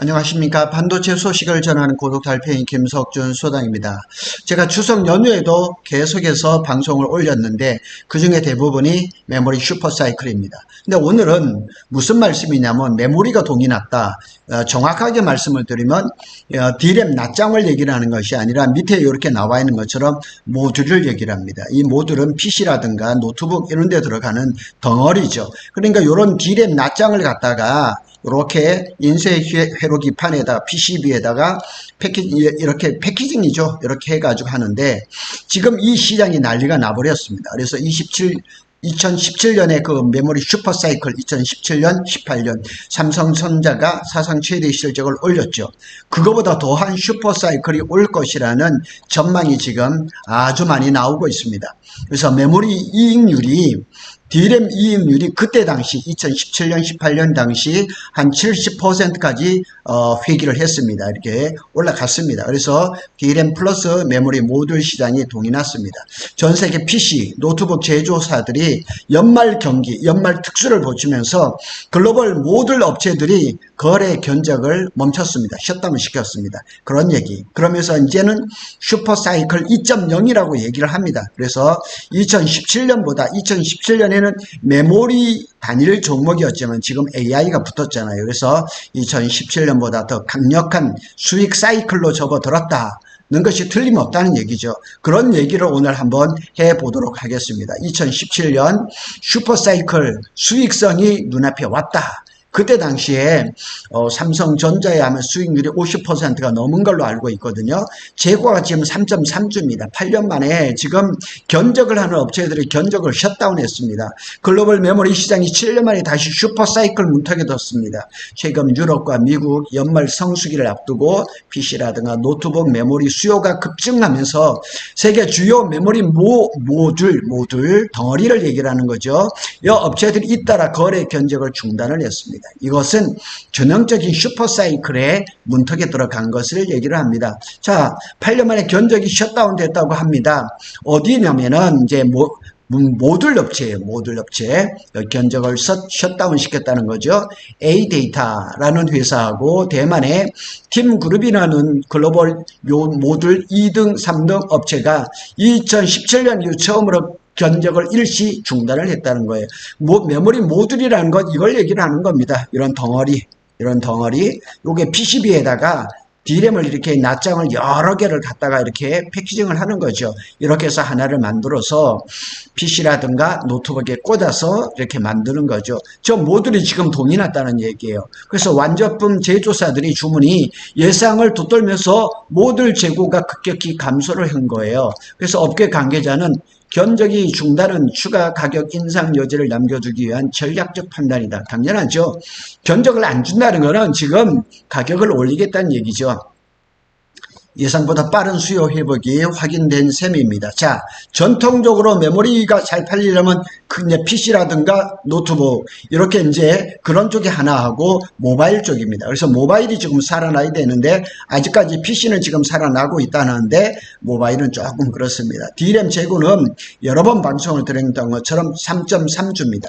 안녕하십니까. 반도체 소식을 전하는 고독달팽이 김석준 소장입니다. 제가 추석 연휴에도 계속해서 방송을 올렸는데 그 중에 대부분이 메모리 슈퍼사이클입니다. 근데 오늘은 무슨 말씀이냐면 메모리가 동이 났다. 어, 정확하게 말씀을 드리면 어, D램 낱장을 얘기를 하는 것이 아니라 밑에 이렇게 나와 있는 것처럼 모듈을 얘기를 합니다. 이 모듈은 PC라든가 노트북 이런 데 들어가는 덩어리죠. 그러니까 이런 D램 낱장을 갖다가 이렇게 인쇄 회로기 판에다가 PCB에다가 패키 이렇게 패키징이죠. 이렇게 해가지고 하는데 지금 이 시장이 난리가 나버렸습니다. 그래서 27 2017년에 그 메모리 슈퍼사이클 2017년 18년 삼성전자가 사상 최대 실적을 올렸죠. 그거보다 더한 슈퍼사이클이 올 것이라는 전망이 지금 아주 많이 나오고 있습니다. 그래서 메모리 이익률이 D램 이익률이 그때 당시 2017년 18년 당시 한 70%까지 어, 회귀를 했습니다. 이렇게 올라갔습니다. 그래서 D램 플러스 메모리 모듈 시장이 동이 났습니다. 전 세계 PC 노트북 제조사들이 연말 경기, 연말 특수를 보치면서 글로벌 모듈 업체들이 거래 견적을 멈췄습니다. 셧다운 시켰습니다. 그런 얘기. 그러면서 이제는 슈퍼 사이클 2.0이라고 얘기를 합니다. 그래서 2017년보다 2017년에 는 메모리 단일 종목이었지만 지금 AI가 붙었잖아요. 그래서 2017년보다 더 강력한 수익 사이클로 접어들었다. 는 것이 틀림없다는 얘기죠. 그런 얘기를 오늘 한번 해보도록 하겠습니다. 2017년 슈퍼사이클 수익성이 눈앞에 왔다. 그때 당시에 어, 삼성전자에 하면 수익률이 50%가 넘은 걸로 알고 있거든요. 재고가 지금 3.3주입니다. 8년 만에 지금 견적을 하는 업체들이 견적을 셧다운했습니다. 글로벌 메모리 시장이 7년 만에 다시 슈퍼사이클 문턱에 뒀습니다. 최근 유럽과 미국 연말 성수기를 앞두고 PC라든가 노트북 메모리 수요가 급증하면서 세계 주요 메모리 모, 모듈, 모듈 덩어리를 얘기를 하는 거죠. 이 업체들이 잇따라 거래 견적을 중단을 했습니다. 이것은 전형적인 슈퍼사이클의 문턱에 들어간 것을 얘기를 합니다. 자, 8년 만에 견적이 셧다운 됐다고 합니다. 어디냐면은 이제 뭐 모듈 업체예요. 모듈 업체. 견적을 셧다운 시켰다는 거죠. A데이터라는 회사하고 대만의 팀그룹이라는 글로벌 요 모듈 2등, 3등 업체가 2017년 이후 처음으로 견적을 일시 중단을 했다는 거예요. 뭐, 메모리 모듈이라는 것 이걸 얘기를 하는 겁니다. 이런 덩어리, 이런 덩어리. 요게 PCB에다가 D램을 이렇게 낱장을 여러 개를 갖다가 이렇게 패키징을 하는 거죠. 이렇게 해서 하나를 만들어서 PC라든가 노트북에 꽂아서 이렇게 만드는 거죠. 저 모듈이 지금 동이 났다는 얘기예요. 그래서 완제품 제조사들이 주문이 예상을 돋돌면서 모듈 재고가 급격히 감소를 한 거예요. 그래서 업계 관계자는 견적이 중단은 추가 가격 인상 여지를 남겨두기 위한 전략적 판단이다. 당연하죠. 견적을 안 준다는 것은 지금 가격을 올리겠다는 얘기죠. 예상보다 빠른 수요 회복이 확인된 셈입니다. 자, 전통적으로 메모리가 잘 팔리려면 그 이제 PC라든가 노트북 이렇게 이제 그런 쪽이 하나 하고 모바일 쪽입니다. 그래서 모바일이 지금 살아나야 되는데 아직까지 PC는 지금 살아나고 있다는데 모바일은 조금 그렇습니다. D램 재고는 여러 번 방송을 드렸던 것처럼 3.3주입니다.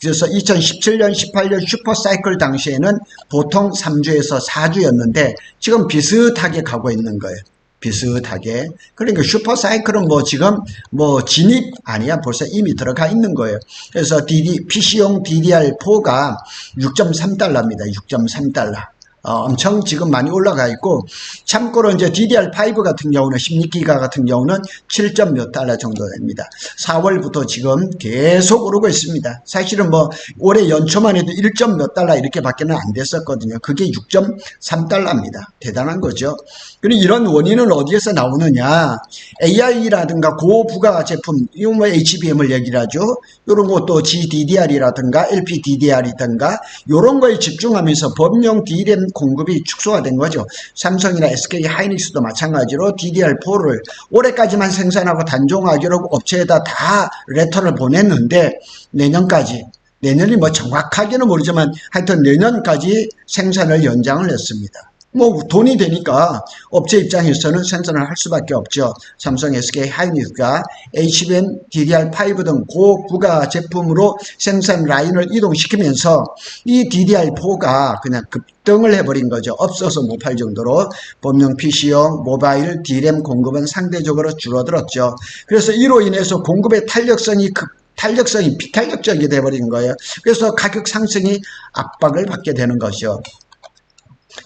그래서 2017년, 18년 슈퍼사이클 당시에는 보통 3주에서 4주였는데 지금 비슷하게 가고 있는 거예요. 비슷하게. 그러니까 슈퍼사이클은 뭐 지금 뭐 진입 아니야. 벌써 이미 들어가 있는 거예요. 그래서 DD, PC용 DDR4가 6.3달러입니다. 6.3달러. 어, 엄청 지금 많이 올라가 있고 참고로 이제 DDR5 같은 경우는 16기가 같은 경우는 7. 몇 달러 정도 됩니다. 4월부터 지금 계속 오르고 있습니다. 사실은 뭐 올해 연초만 해도 1. 몇 달러 이렇게밖에는 안 됐었거든요. 그게 6.3달러입니다. 대단한 거죠. 그리고 이런 원인은 어디에서 나오느냐? AI라든가 고부가 제품, 이건 뭐 HBM을 얘기를 하죠. 이런 것도 GDDR이라든가 LPDDR이든가 이런 거에 집중하면서 범용 D램 공급이 축소가 된 거죠. 삼성이나 SK 하이닉스도 마찬가지로 DDR4를 올해까지만 생산하고 단종하기로 업체에다 다 레터를 보냈는데 내년까지 내년이 뭐 정확하게는 모르지만 하여튼 내년까지 생산을 연장을 했습니다. 뭐 돈이 되니까 업체 입장에서는 생산을 할 수밖에 없죠. 삼성, SK, 하이닉스가 HBM, DDR5 등 고부가 제품으로 생산 라인을 이동시키면서 이 DDR4가 그냥 급등을 해버린 거죠. 없어서 못 팔 정도로 범용 PC용 모바일 D램 공급은 상대적으로 줄어들었죠. 그래서 이로 인해서 공급의 탄력성이 급 탄력성이 비탄력적이 돼버린 거예요. 그래서 가격 상승이 압박을 받게 되는 것이죠.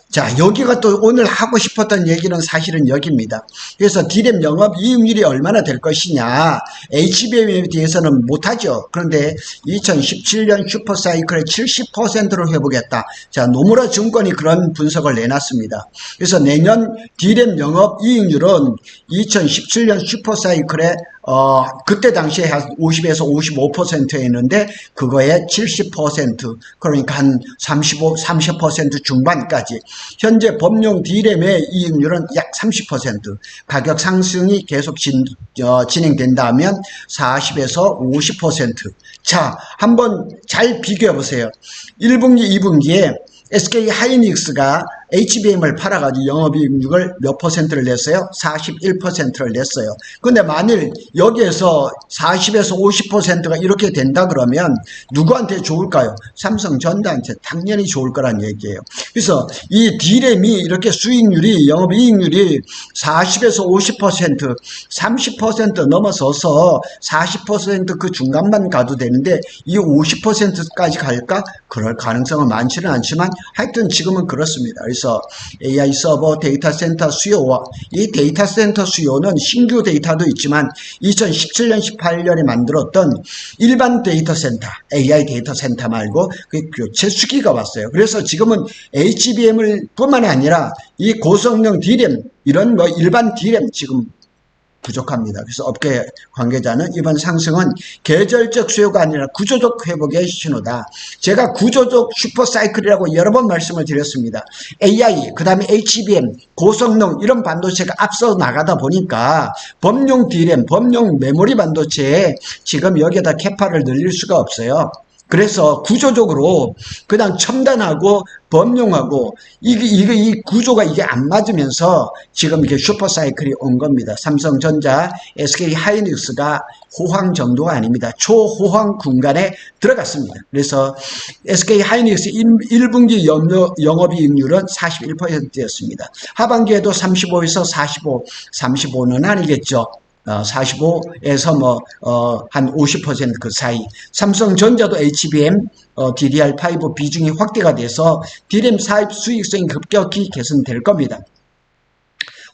자, 여기가 또 오늘 하고 싶었던 얘기는 사실은 여기입니다. 그래서 디램 영업 이익률이 얼마나 될 것이냐. HBM에 대해서는 못하죠. 그런데 2017년 슈퍼사이클의 70%로 해보겠다. 자, 노무라 증권이 그런 분석을 내놨습니다. 그래서 내년 디램 영업 이익률은 2017년 슈퍼사이클의 어, 그때 당시에 한 50에서 55%였는데, 그거에 70%, 그러니까 한 35, 30% 중반까지. 현재 법용 D램의 이익률은 약 30%, 가격 상승이 계속 진, 어, 진행된다면 40에서 50%. 자, 한번 잘 비교해 보세요. 1분기, 2분기에 SK 하이닉스가 HBM을 팔아가지고 영업이익률을 몇 퍼센트를 냈어요? 41%를 냈어요. 근데 만일 여기에서 40에서 50%가 이렇게 된다 그러면 누구한테 좋을까요? 삼성전자한테 당연히 좋을 거란 얘기예요. 그래서 이 D램이 이렇게 수익률이 영업이익률이 40에서 50% 30% 넘어서서 40%그 중간만 가도 되는데 이 50%까지 갈까? 그럴 가능성은 많지는 않지만 하여튼 지금은 그렇습니다. 그래서 AI 서버 데이터 센터 수요와 이 데이터 센터 수요는 신규 데이터도 있지만 2017년 18년에 만들었던 일반 데이터 센터 AI 데이터 센터 말고 그 교체 수기가 왔어요. 그래서 지금은 HBM을 뿐만 아니라 이 고성능 D램 이런 뭐 일반 D램 지금 부족합니다. 그래서 업계 관계자는 이번 상승은 계절적 수요가 아니라 구조적 회복의 신호다. 제가 구조적 슈퍼사이클이라고 여러 번 말씀을 드렸습니다. AI, 그 다음에 HBM, 고성능 이런 반도체가 앞서 나가다 보니까 범용 D램, 범용 메모리 반도체에 지금 여기에다 캐파를 늘릴 수가 없어요. 그래서 구조적으로 그냥 첨단하고 범용하고 이게 이게 이 구조가 이게 안 맞으면서 지금 이게 슈퍼 사이클이 온 겁니다. 삼성전자, SK 하이닉스가 호황 정도가 아닙니다. 초호황 군간에 들어갔습니다. 그래서 SK 하이닉스 1분기 영업이익률은 41%였습니다. 하반기에도 35에서 45, 35는 아니겠죠. 45에서 뭐, 어, 한 50%그 사이. 삼성전자도 HBM, 어, DDR5 비중이 확대가 돼서 D램 사입 수익성이 급격히 개선될 겁니다.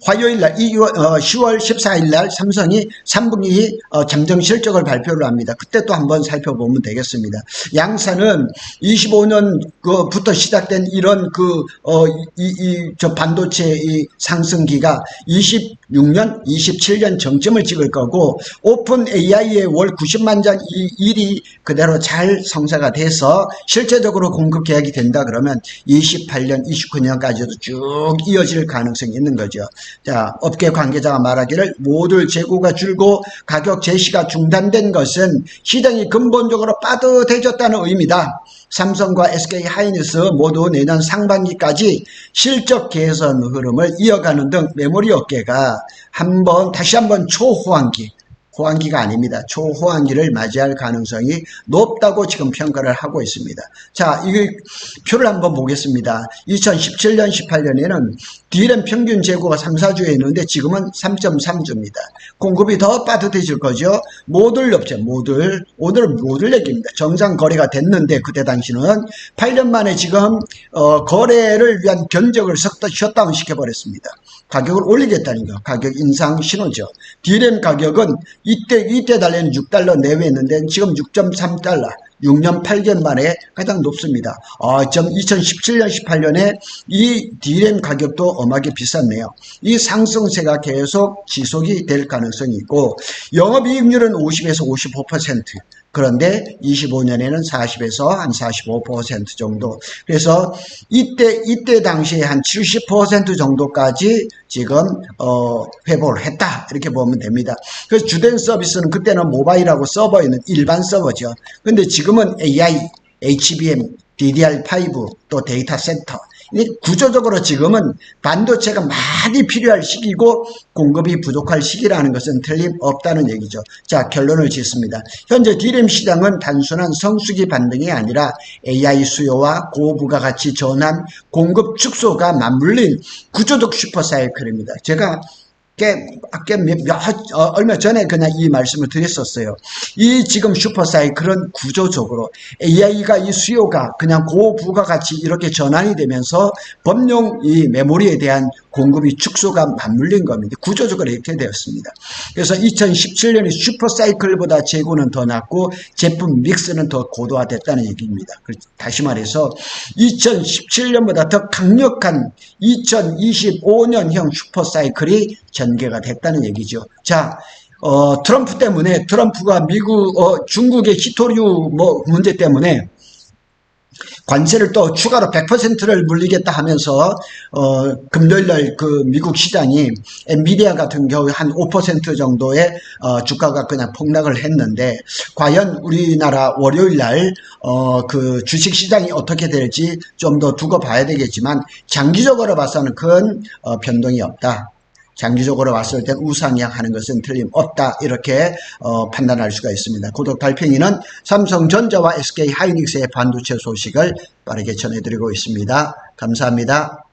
화요일 날 10월 14일 날 삼성이 3분기 어, 잠정 실적을 발표를 합니다. 그때 또 한번 살펴보면 되겠습니다. 양사는 25년부터 시작된 이런 그이이 저 반도체 이 상승기가 26년, 27년 정점을 찍을 거고 오픈 AI의 월 90만 장이 일이 그대로 잘 성사가 돼서 실제적으로 공급 계약이 된다 그러면 28년, 29년까지도 쭉 이어질 가능성이 있는 거죠. 자, 업계 관계자가 말하기를 모듈 재고가 줄고 가격 제시가 중단된 것은 시장이 근본적으로 빠듯해졌다는 의미다. 삼성과 SK 하이닉스 모두 내년 상반기까지 실적 개선 흐름을 이어가는 등 메모리 업계가 한번 다시 한번 초호황기 호황기가 아닙니다. 초호황기를 맞이할 가능성이 높다고 지금 평가를 하고 있습니다. 자, 이 표를 한번 보겠습니다. 2017년, 18년에는 D램 평균 재고가 3, 4주에 있는데 지금은 3.3주입니다. 공급이 더 빠듯해질 거죠. 모듈 업체, 모듈, 오늘은 모듈 얘기입니다. 정상 거래가 됐는데 그때 당시는 8년 만에 지금 어, 거래를 위한 견적을 셧다운 시켜버렸습니다. 가격을 올리겠다는 거, 가격 인상 신호죠. D램 가격은 이때 이때 달래는 6달러 내외였는데 지금 6.3달러 6년 8개월 만에 가장 높습니다. 아, 좀 2017년 18년에 이 D램 가격도 엄하게 비쌌네요. 이 상승세가 계속 지속이 될 가능성이 있고 영업이익률은 50에서 55% 그런데 25년에는 40에서 한 45% 정도. 그래서 이때 이때 당시에 한 70% 정도까지 지금 어 회복을 했다 이렇게 보면 됩니다. 그래서 주된 서비스는 그때는 모바일하고 서버에 있는 일반 서버죠. 근데 지금은 AI, HBM, DDR5 또 데이터 센터 이 구조적으로 지금은 반도체가 많이 필요할 시기고 공급이 부족할 시기라는 것은 틀림없다는 얘기죠. 자, 결론을 짓습니다. 현재 디램 시장은 단순한 성수기 반등이 아니라 AI 수요와 고부가가치 전환, 공급 축소가 맞물린 구조적 슈퍼사이클입니다. 제가 꽤, 꽤 몇, 몇, 어, 얼마 전에 그냥 이 말씀을 드렸었어요. 이 지금 슈퍼사이클은 구조적으로 AI가 이 수요가 그냥 고부가가치 이렇게 전환이 되면서 범용 이 메모리에 대한 공급이 축소가 맞물린 겁니다. 구조적으로 이렇게 되었습니다. 그래서 2017년에 슈퍼사이클보다 재고는 더 낮고 제품 믹스는 더 고도화됐다는 얘기입니다. 그- 다시 말해서 2017년보다 더 강력한 2025년형 슈퍼사이클이 전개가 됐다는 얘기죠. 자, 어, 트럼프 때문에 트럼프가 미국, 어, 중국의 히토류 뭐 문제 때문에 관세를 또 추가로 100%를 물리겠다 하면서 어 금요일 날 그 미국 시장이 엔비디아 같은 경우 한 5% 정도의 어 주가가 그냥 폭락을 했는데 과연 우리나라 월요일 날 어 그 주식 시장이 어떻게 될지 좀 더 두고 봐야 되겠지만 장기적으로 봐서는 큰 어, 변동이 없다. 장기적으로 봤을 땐 우상향하는 것은 틀림없다 이렇게 어, 판단할 수가 있습니다. 구독 달팽이는 삼성전자와 SK 하이닉스의 반도체 소식을 빠르게 전해드리고 있습니다. 감사합니다.